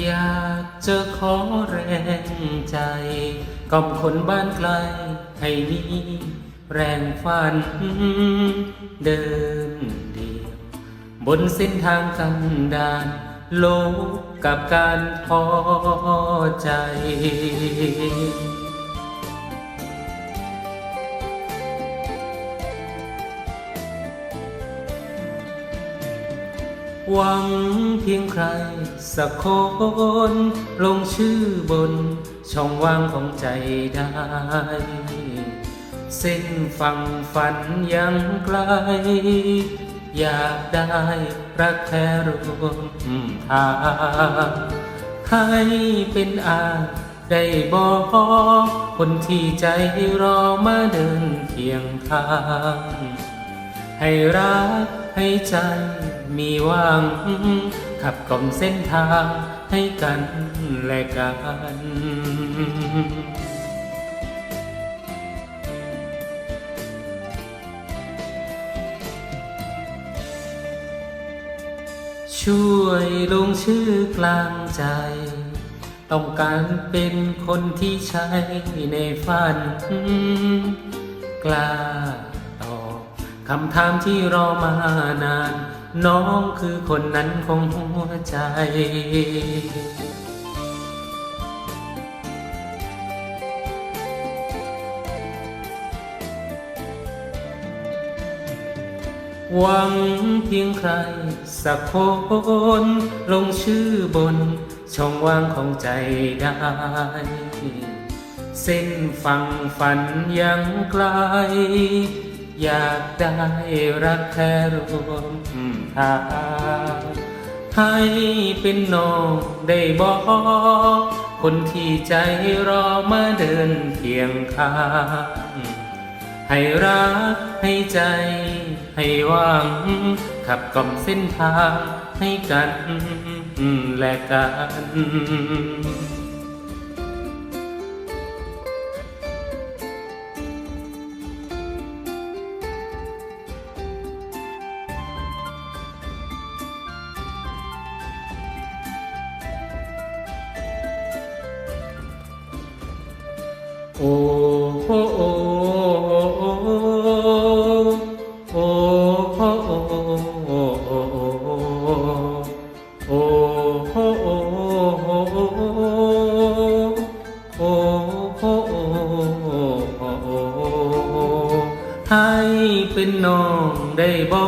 อยากจะขอแรงใจกล่อมคนบ้านไกลให้มีแรงฝัน เดินเดียว บนเส้นทางกันดานโลกกับการพอใจ หวังเพียงใครสักคนลงชื่อบนช่องว่างของใจได้ เส้นฟังฝันยังไกล อยากได้รักแท้รวมทางให้เป็นอาได้บอกคนที่ใจรอมาเดินเคียงทาง ให้รัก ให้ใจมีหวังขับกล่อมเส้นทางให้กันและกันช่วยลงชื่อกลางใจ ต้องการเป็นคนที่ใช้ในฝัน กล้า คำถามที่รอมานาน น้องคือคนนั้นของหัวใจ หวังเพียงใคร สักคนลงชื่อบน ช่องว่างของใจได้ เส้นฟังฝันยังไกล อยากได้รักแท้รวมทางให้เป็นน้องได้บอกคนที่ใจรอมาเดินเคียงข้างให้รักให้ใจ ให้หวัง ขับกล่อมเส้นทางให้กันและกัน โอ้โอ้โอ้โอ้โอ้โอ้โอ้โอ้โอ้โอ้โอ้โอ้ให้เป็นน้องได้บอ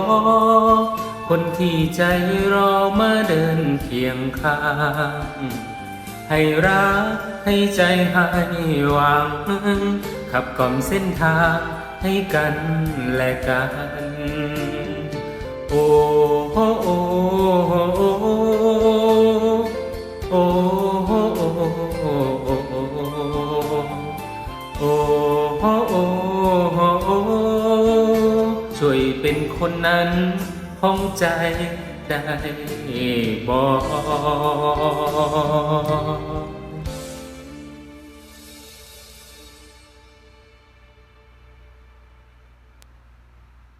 กคนที่ใจรอมาเดินเคียงข้าง ให้รักให้ใจให้หวังขับกล่อมเส้นทางให้กันและกัน โอ้โอ้โอ้โอ้โอ้โอ้โอ้โอ้ช่วยเป็นคนนั้นของใจ ได้บ่